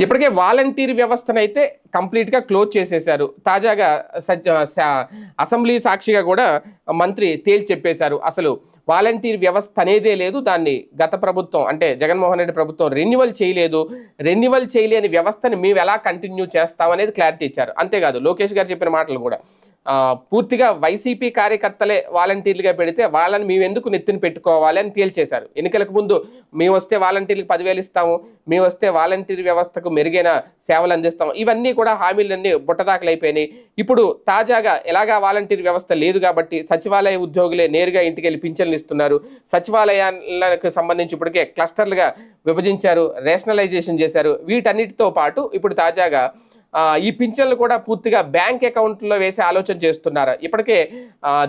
ఇప్పటికే వాలంటీర్ వ్యవస్థను అయితే కంప్లీట్గా క్లోజ్ చేసేశారు. తాజాగా సజ్జ- అసెంబ్లీ సాక్షిగా కూడా మంత్రి తేల్చి చెప్పేశారు. అసలు వాలంటీర్ వ్యవస్థ అనేదే లేదు దాన్ని గత ప్రభుత్వం అంటే జగన్మోహన్ రెడ్డి ప్రభుత్వం రెన్యువల్ చేయలేదు. రెన్యువల్ చేయలేని వ్యవస్థని మేము ఎలా కంటిన్యూ చేస్తామనేది క్లారిటీ ఇచ్చారు. అంతేకాదు లోకేష్ గారు చెప్పిన మాటలు కూడా పూర్తిగా వైసీపీ కార్యకర్తలే వాలంటీర్లుగా పెడితే వాళ్ళని మేము ఎందుకు నెత్తిని పెట్టుకోవాలి అని తేల్చేశారు. ఎన్నికలకు ముందు మేము వస్తే వాలంటీర్లకు పదివేలు ఇస్తాము మేము వస్తే వాలంటీర్ వ్యవస్థకు మెరుగైన సేవలు అందిస్తాం ఇవన్నీ కూడా హామీలన్నీ బుట్టదాకలైపోయినాయి ఇప్పుడు తాజాగా ఎలాగా వాలంటీర్ వ్యవస్థ లేదు కాబట్టి సచివాలయ ఉద్యోగులే నేరుగా ఇంటికి వెళ్ళి పింఛన్లు ఇస్తున్నారు. సచివాలయాలకు సంబంధించి ఇప్పటికే క్లస్టర్లుగా విభజించారు రేషనలైజేషన్ చేశారు. వీటన్నిటితో పాటు ఇప్పుడు తాజాగా ఈ పింఛన్లు కూడా పూర్తిగా బ్యాంక్ అకౌంట్లో వేసే ఆలోచన చేస్తున్నారు. ఇప్పటికే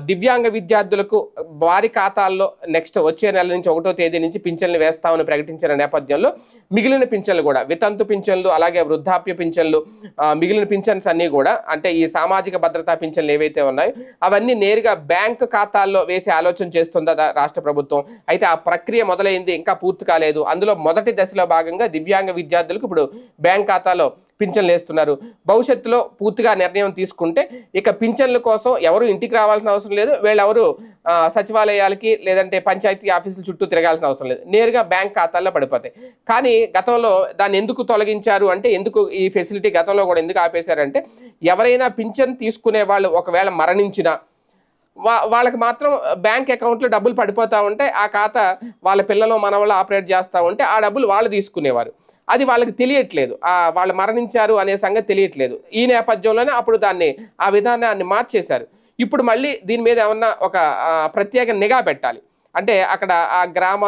దివ్యాంగ విద్యార్థులకు వారి ఖాతాల్లో నెక్స్ట్ వచ్చే నెల నుంచి ఒకటో తేదీ నుంచి పింఛన్లు వేస్తామని ప్రకటించిన నేపథ్యంలో మిగిలిన పింఛన్లు కూడా వితంతు పింఛన్లు అలాగే వృద్ధాప్య పింఛన్లు మిగిలిన పింఛన్స్ అన్నీ కూడా అంటే ఈ సామాజిక భద్రతా పింఛన్లు ఏవైతే ఉన్నాయో అవన్నీ నేరుగా బ్యాంక్ ఖాతాల్లో వేసే ఆలోచన చేస్తుందా రాష్ట్ర ప్రభుత్వం? అయితే ఆ ప్రక్రియ మొదలైంది ఇంకా పూర్తి కాలేదు. అందులో మొదటి దశలో భాగంగా దివ్యాంగ విద్యార్థులకు ఇప్పుడు బ్యాంక్ ఖాతాలో పింఛన్లు వేస్తున్నారు భవిష్యత్తులో పూర్తిగా నిర్ణయం తీసుకుంటే ఇక పింఛన్ల కోసం ఎవరు ఇంటికి రావాల్సిన అవసరం లేదు. వీళ్ళెవరు సచివాలయాలకి లేదంటే పంచాయతీ ఆఫీసుల చుట్టూ తిరగాల్సిన అవసరం లేదు. నేరుగా బ్యాంక్ ఖాతాల్లో పడిపోతాయి. కానీ గతంలో దాన్ని ఎందుకు తొలగించారు అంటే ఎందుకు ఈ ఫెసిలిటీ గతంలో కూడా ఎందుకు ఆపేశారంటే ఎవరైనా పింఛన్ తీసుకునే వాళ్ళు ఒకవేళ మరణించినా వా వాళ్ళకి మాత్రం బ్యాంక్ అకౌంట్లో డబ్బులు పడిపోతూ ఉంటే ఆ ఖాతా వాళ్ళ పిల్లలు మనవాళ్ళు ఆపరేట్ చేస్తూ ఉంటే ఆ డబ్బులు వాళ్ళు తీసుకునేవారు. అది వాళ్ళకి తెలియట్లేదు. వాళ్ళు మరణించారు అనే సంగతి తెలియట్లేదు. ఈ నేపథ్యంలోనే అప్పుడు దాన్ని ఆ విధానాన్ని మార్చేశారు. ఇప్పుడు మళ్ళీ దీని మీద ఏమన్నా ఒక ప్రత్యేక నిఘా పెట్టాలి. అంటే అక్కడ ఆ గ్రామ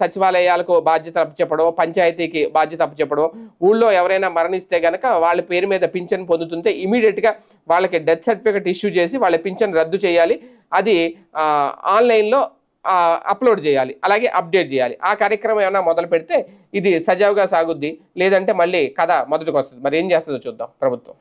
సచివాలయాలకు బాధ్యత అప్పచెప్పడం పంచాయతీకి బాధ్యత అప్పచెప్పడం ఊళ్ళో ఎవరైనా మరణిస్తే కనుక వాళ్ళ పేరు మీద పింఛన్ పొందుతుంటే ఇమీడియట్గా వాళ్ళకి డెత్ సర్టిఫికెట్ ఇష్యూ చేసి వాళ్ళ పింఛన్ రద్దు చేయాలి. అది ఆన్లైన్లో అప్లోడ్ చేయాలి అలాగే అప్డేట్ చేయాలి. ఆ కార్యక్రమం ఏమైనా మొదలు పెడితే ఇది సజావుగా సాగుద్ది లేదంటే మళ్ళీ కథ మొదటికి వస్తుంది మరి ఏం చేస్తుందో చూద్దాం ప్రభుత్వం.